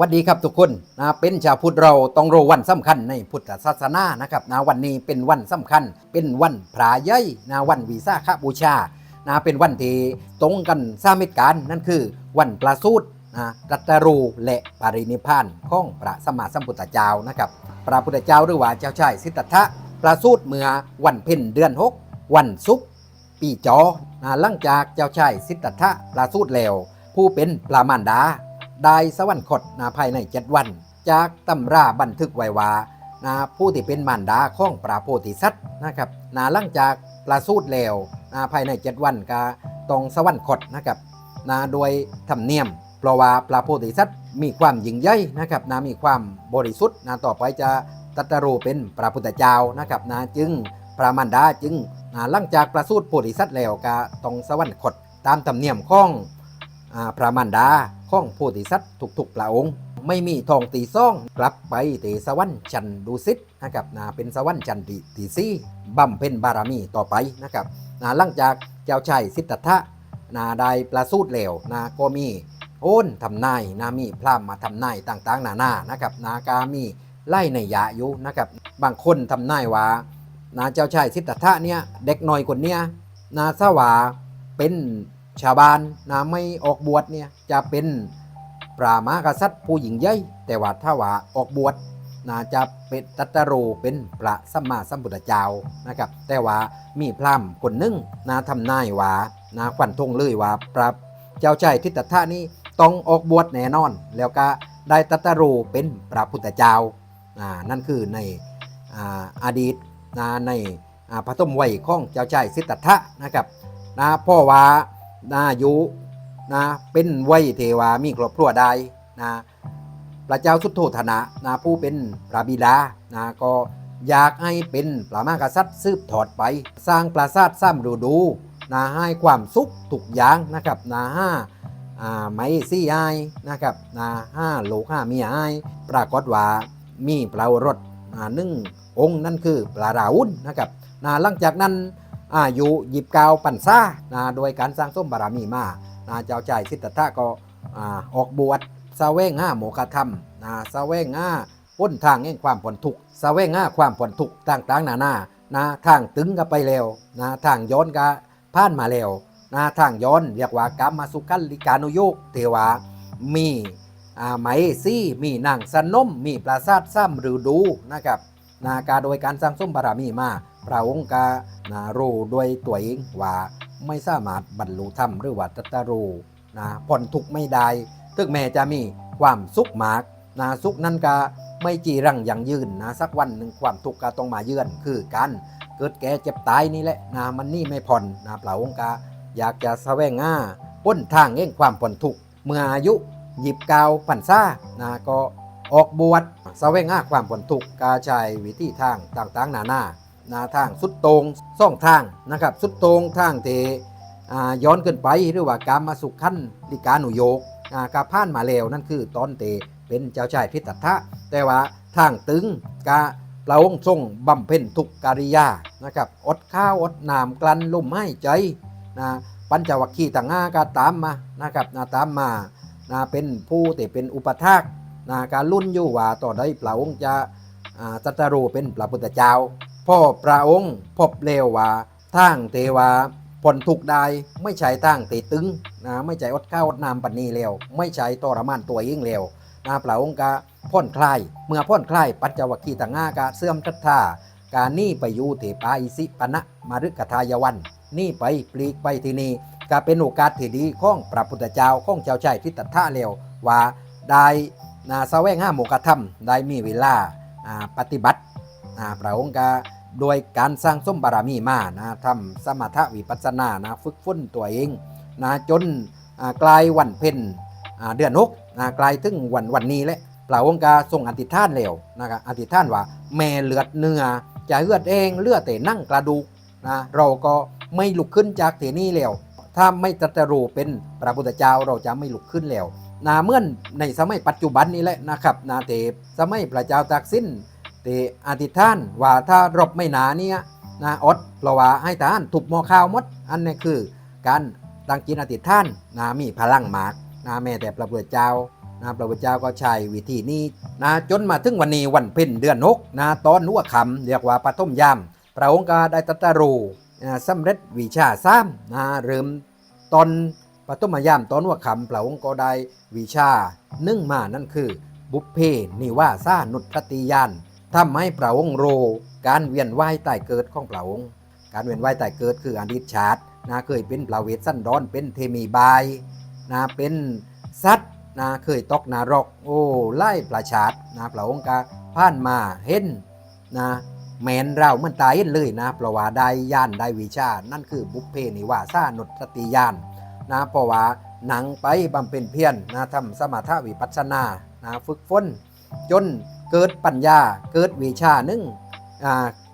วัสดีครับทุกคนนะเป็นชาวพุทธเราต้องรู้วันสำคัญในพุทธศาสนานะครับนะวันนี้เป็นวันสำคัญ เป็นวันพระใหญ่นะวันวีซ่าขบูชานะเป็นวันที่ตรงกันสามิตการนั่นคือ วันประสูตินะรัตรูและปรินิพานของพระสมมาสัมพุทธเจ้านะครับพระพุทธเจ้าหรือว่าเจ้าชายสิทธัตถะประสูติเมื่อวันเพ็ญเดือน6วันศุกร์ปีจอนะหลังจากเจ้าชายสิทธัตถะประสูติแล้วผู้เป็นปรามารดา ได้สวรรคตนาภายในเจ็ดวัน จากตำราบันทึกไว้ว่านาผู้ที่เป็นมารดาของพระโพธิสัตว์นะครับนาหลังจากประสูติแล้วนาภายในเจ็ดวันก็ต้องสวรรคตนะครับนาโดยธรรมเนียม เพราะว่าพระโพธิสัตว์มีความยิ่งใหญ่นะครับนามีความบริสุทธิ์นาต่อไปจะตัตรูเป็นพระพุทธเจ้านะครับนาจึงพระมารดาจึงหลังจากประสูติโพธิสัตว์แล้วก็ต้องสวรรคต ตามธรรมเนียมของอ่า พระมารดาของโพธิสัตว์ทุกๆพระองค์ ไม่มีทองตีซ่องกลับไปเตสวรรค์ชันดุสิตนะครับนาเป็นสวรรค์ชันตีตีซี่บำเพ็ญบารมีต่อไปนะครับนาหลังจากเจ้าชายสิทธัตถะนาได้ประสูติแล้วนาก็มีโอนทำนายนามีพรามมาทำนายต่างๆ นานานะครับนากามีไล่ในยะอยู่นะครับบางคนทำนายว่านาเจ้าชายสิทธัตถะเนี่ยเด็กน้อยคนเนี้ยนาสวาเป็น ชาวบ้านนะไม่ออกบวชเนี่ยจะเป็นปรามากษัตริย์ผู้หญิงใหญ่แต่ว่าถ้าว่าออกบวชนะจะเป็นตัตตโรเป็นพระสัมมาสัมพุทธเจ้านะครับ แต่ว่ามีพราหมณ์คนหนึงนะทำนายว่านะขวัญทงเลยว่าพระเจ้าชายทิฏฐธะนี้ต้องออกบวชแน่นอน แล้วก็ได้ตัตตโรเป็นพระพุทธเจ้าอ่านั่นคือในออดีตนะในพระต้มวัยของเจ้าชายสิทธัตถะนะครับนะพ่อว่า นายุนะเป็นไวยเทวามีครอบครัวใดนะพระเจ้าสุดโทธนะนะผู้เป็นพระบิดานะก็อยากให้เป็นพระมหากษัตริย์สืบถอดไป สร้างปราสาทซ้ำดูดูนะให้ความสุขทุกอย่างนะครับนะห้าอ่าไม้ซี่ไอายนะครับนะห้าโลกห้าเมียไอายปรากฏว่ามีพระรสอ่าหนึ่งองค์นั่นคือพระราหุลนะครับนะหลังจากนั้น อายุยิบเกาปันซ่านะโดยการสร้างส้มบารมีมานะเจ้าชายสิทธัตถะก็อออกบวชสาเวงห้าโมกธรรมนะสาเวงห้าพ้นทางแห่งความผลทุกข์สาเวงห้าความผลทุกต่างๆนานานะทางตึงก็ไปแล้วนะทางย้อนก็ผ่านมาแล้วนะทางย้อนเรียกว่ากรรมมาสุขันลิกานุโยกเทวามีอ่าไหมซี่มีนางสนมมีปราสาทซ้ำหรือดูนะครับนาการโดยการสร้างส้มบารมีมา พระองค์กานะรู้ด้วยตัวเองว่าไม่สามารถบรรลุธรรมหรือว่าตรัตรูนะผ่อนทุกข์ไม่ได้ถึงแม้จะมีความสุขมากนะสุขนั้นก็ไม่จีรังยั่งยืนนะสักวันหนึ่งความทุกข์ก็ต้องมาเยือนคือการเกิดแก่เจ็บตายนี่แหละนะมันนี่ไม่ผ่อนนะพระองค์กาอยากจะแสวงง่าพ้นทางเองความผ่อนทุกข์เมื่ออายุหยิบกาวปันซ่านะก็ออกบวชแสวงง่าความผ่อนทุกข์กาใช้วิธีทางต่างๆนานา นาทางสุดตรงซ่องทางนะครับสุดตรงทางเทย้อนเกินไปหรือว่าการมาสุขขั้นลิกาหนุโยกอ่ากาผ่านมาแล้วนั่นคือตอนเตเป็นเจ้าชายพิตัทธะแต่ว่าทางตึงกาพระองค์ทรงบำเพ็ญทุกการิยานะครับอดข้าวอดน้ำกลั้นลมหายใจนะปัญจวัคคีย์ต่างๆก็ตามมานะครับนะตามมานะเป็นผู้ที่เป็นอุปถากนะการลุ่นอยู่ว่าต่อได้พระองค์จะอ่าตรัตรูเป็นพระพุทธเจ้า พ่อพระองค์พบเลวว่าทางเทวาผลทุกได้ไม่ใช่ทางตีตึงนะไม่ใช่อดข้าวอดน้ำปันนีเลวไม่ใช่ทรมานตัวเองเลวนะพระองค์ก็พ่นคลายเมื่อพ่นคลายปัจจวัคคีต่างากะเสื่อมศรัทธาการนี่ไปอยู่เถปาอิสิปณะมารุกทายวัน นี่ไปปลีกไปที่นี่ก็เป็นโอกาสที่ดีของพระพุทธเจ้าของเจ้าชายทิฏฐะเลวว่าได้นาสแวงห้าโมกธรรมได้มีเวลาปฏิบัติ อ่าพระองค์ก็โดยการสร้างส้มบารมีมานะทำสมถะวิปัสสนานะฝึกฝนตัวเองนะจนกลายวันเพ็ญเดือนหกนะกลายถึงวันวันนี้แหละพระองค์กาทรงอธิษฐานแล้วนะครับอธิษฐานว่าแม่เลือดเนื้อจะเลือดเองเลือดแต่นั่งกระดูกนะเราก็ไม่ลุกขึ้นจากเทนี้แล้วถ้าไม่ตรัสรู้เป็นพระพุทธเจ้าเราจะไม่ลุกขึ้นแล้วนะเมื่อในสมัยปัจจุบันนี้แหละนะครับนาเทพสมัยพระเจ้าตากสิน แต่อธิษฐานว่าถ้ารบไม่หนาเนี่ยนะอดเพราะว่าให้ทหารถูกหมอข้าวมด อันนี้คือ การตั้งจิตอธิษฐานนะมีพลังมากนะแม้แต่พระพุทธเจ้านะพระพุทธเจ้าก็ใช้วิธีนี้นะจนมาถึงวันนี้วันเพ็ญเดือนหกนะตอนนัวคำเรียกว่าปฐมยามพระองค์ก็ได้ตรัสรู้นะสำเร็จวิชาสามนะเริ่มตอนปฐมยามตอนนัวคำพระองค์ก็ได้วิชานึ่งมานั่นคือ บุพเพนิวาสานุทติยาน ทำให้พระองค์รู้การเวียนว่ายตายเกิดของพระองค์ การเวียนว่ายตายเกิดคืออดีตชาตินะเคยเป็นปลาเวทสันดอนเป็นเทมีบายนะเป็นสัตว์นะเคยตกนรกโอ้ไล่ประชาตินะพระองค์ก็ผ่านมาเห็นนะแมนเราเหมันตายเห็นเลยนะเพราะว่าได้ยานได้วิชา นั่นคือบุพเพนิวาสานุสติยานนะเพราะว่าหนังไปบำเพ็ญเพียรนะทำสมถะวิปัสสนานะฝึกฝนจน เกิดปัญญาเกิดวิชาหนึ่ง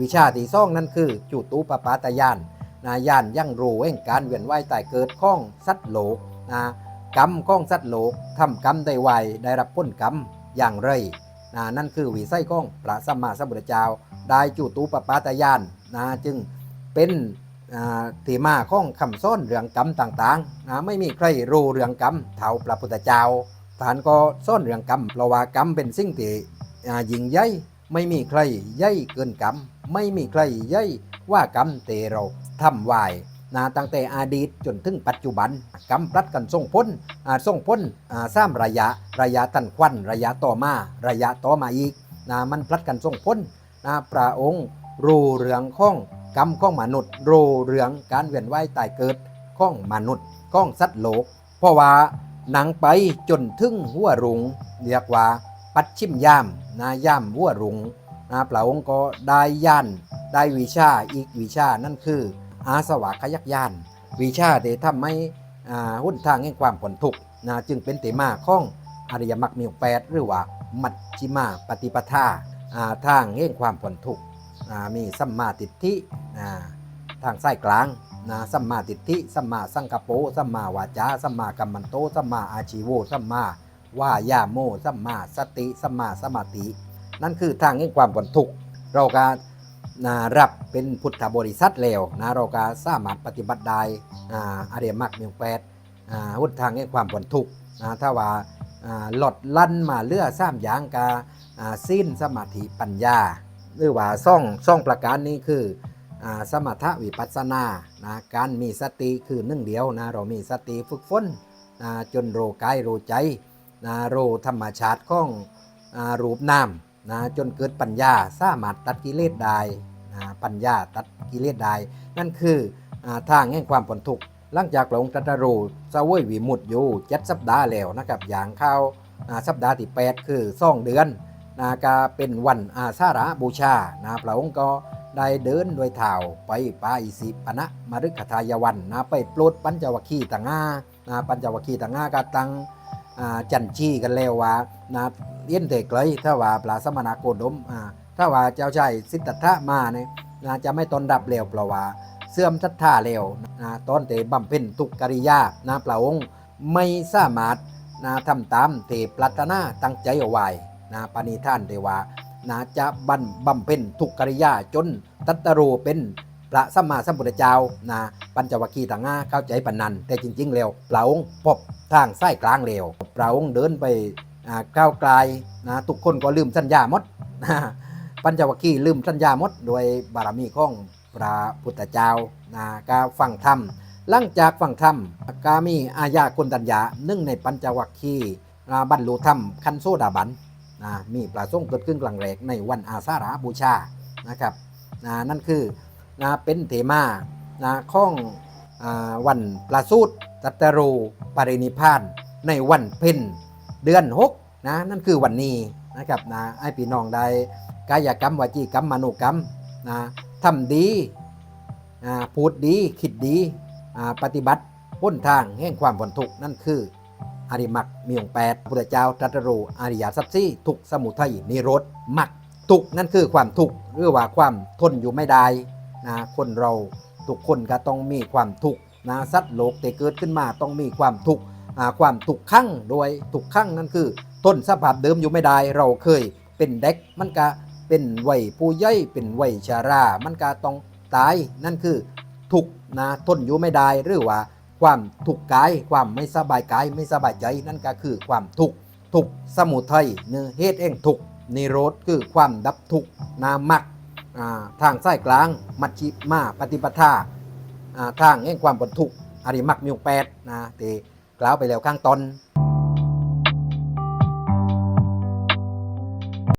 วิชาที่ซ่องนั่นคือจุตูปปาตยานนะยานยั่งรู้แห่งการเวียนว่ายตายเกิดข้องสัตว์โลกนะกรรมข้องสัตว์โลกทำกรรมได้ไวได้รับผลกรรมอย่างไรนะนั่นคือวิสัยข้องพระสัมมาสัมพุทธเจ้า ได้จุตูปปาตยานนะจึงเป็นทีมาข้องคำซ่อนเรื่องกรรมต่างๆนะไม่มีใครรู้เรื่องกรรมเท่าพระพุทธเจ้าท่านก็ซ่อนเรื่องกรรมเพราะว่ากรรมเป็นสิ่งที่ ยิงใหญ่ไม่มีใครย่อยเกินกรรมไม่มีใครย่อยว่ากรรมเตเราทำไว้นะตั้งแต่อดีตจนถึงปัจจุบันกรรมพลัดกันส่งพ้นส่งพ้นอ่าสามระยะระยะตันควันระยะต่อมาระยะต่อมาอีกนะมันพลัดกันส่งพ้นนะพระองค์รูเรื่องข้องกรรมข้องมนุษย์รูเรื่องการเวียนว่ายตายเกิดข้องมนุษย์ข้องสัตว์โลก เพราะว่าหนังไปจนถึงหัวรุงเรียกว่า ปัดชิมยามนาย่ามหัวรุงนะพระองค์ก็ได้ย่านได้วิชาอีกวิชานั่นคือ อาสวะขยักย่านวิชาที่ทำให้อ่าหุ้นทางแห่งความผลทุกนะจึงเป็นเตมาข้องอริยมรรคมีแปดหรือว่ามัชชิมาปฏิปทาทางแห่งความผลทุกข์อ่ามีสัมมาทิฏฐิอ่าทางซ้ายกลางนะสัมมาทิฏฐิสัมมาสังกปโปสัมมาวาจาสัมมากัมมันโตสัมมาอาชีโวสัมมา ว่ายาโมสัมมาสติสัมมาสมาธินั่นคือทางแห่งความผลทุกข์เราก็นะรับเป็นพุทธบริษัทแล้วนะเราก็สามารถปฏิบัติได้อาอริยมรรคมีองแปดอ่าหุทางแห่งความผลทุกข์นะถ้าว่าอ่าหลดลั่นมาเลือสามอย่างกาอ่าสิ้นสมาธิปัญญา หรือว่าซ่องซ่องประการนี้คืออ่าสมถะวิปัสสนานะการมีสติคือหนึ่งเดียวนะเรามีสติฝึกฝนนะจนโรกายโรใจ นะรู้ธรรมชาติของอรูปนามนะจนเกิดปัญญาสามารถตัดกิเลสได้นะปัญญาตัดกิเลสได้นั่นคือทางแห่งความผลทุกข์หลังจากพระองตรัสรู้เสวยวิมุตติอยู่เจ็ดสัปดาห์แล้วนะครับอย่างเข้าสัปดาห์ที่ 8 คือซ่องเดือนนะก็เป็นวันอาสาฬหบูชานะพระองค์ก็ได้เดินโดวยเท้าไปปาอิสิปนะมฤคทายวันนะไปโปรดปัญจวัคคีย์ต่างานะปัญจวัคคีย์ต่างาก็ตั้ง จันชี้กันแล้วว่านะเลี้ยนเตกเลยถ้าว่าปลาสมณโคดมอ่าถ้าว่าเจ้าชายสิทธัตถะมาเนี่ยนะจะไม่ตอนรับแล้วเพราะว่าเสื่อมศรัทธาแล้วนะตอนเตบำเพ็ญทุกกิริยานะพระองค์ไม่สามารถนะทำตามเทปรารถนาตั้งใจเอาไว้นะปณิท่านเทว่านะจะบันบำเพ็ญทุกกิริยาจนตัตรูเป็น ระสัมมาสัมพุทธเจ้านะปัญจวัคคีย์ต่างหาเข้าใจปันนันแต่จริง ๆ แล้วพระองค์พบทางไส้กลางเร็วพระองค์เดินไปก้าวไกลนะทุกคนก็ลืมสัญญาหมดนะปัญจวัคคีย์ลืมสัญญาหมดโดยบารมีของพระพุทธเจ้านะก็ฟังธรรมหลังจากฟังธรรมก็มีอาญาคนตัญญาหนึ่งในปัญจวัคคีย์บรรลุธรรมคันโซดาบันนะมีประสงค์เกิดขึ้นกลางแรกในวันอาสาฬหบูชานะครับนะนั่นคือ นะเป็นเทมานะของอวันประสูติตรัตรูปรินิพาน ในวันเพ็ญเดือนหกนะนั่นคือวันนี้นะครับนะไอ้พี่น้องได้กายกรรมวจีกรรมมโนกรรมนะทำดีพูดดีคิดดีปฏิบัติพ้นทางแห่งความผลทุกนั่นคืออริมักมีองแปดพระพุทธเจ้าตรัสรู้อริยสัจสี่ทุกสมุทัยนิโรธมักทุกนั่นคือความทุกข์หรือว่าความทนอยู่ไม่ได้ นะคนเราทุกคนก็ต้องมีความทุกข์นะสัตว์โลกแต่เกิดขึ้นมาต้องมีความทุกข์ความทุกข์ขั้งโดยทุกข์ขั้งนั่นคือต้นสภาพเดิมอยู่ไม่ได้เราเคยเป็นเด็กมันก็เป็นวัยผู้ใหญ่เป็นวัยชารา มันก็ต้องตายนั่นคือทุกข์นะทนอยู่ไม่ได้หรือว่า ความทุกข์กาย ความไม่สบายกายไม่สบายใจนั่นก็คือความทุกข์ทุกข์สมุทัยเนื้อเหตุแห่งทุกข์นิโรธคือความดับทุกข์นามัก ทางสายกลาง มัชชิมาปฏิปทาทางแห่งความบรรทุกอริมักมิวแปดนะที่กล่าวไปแล้วข้างตอน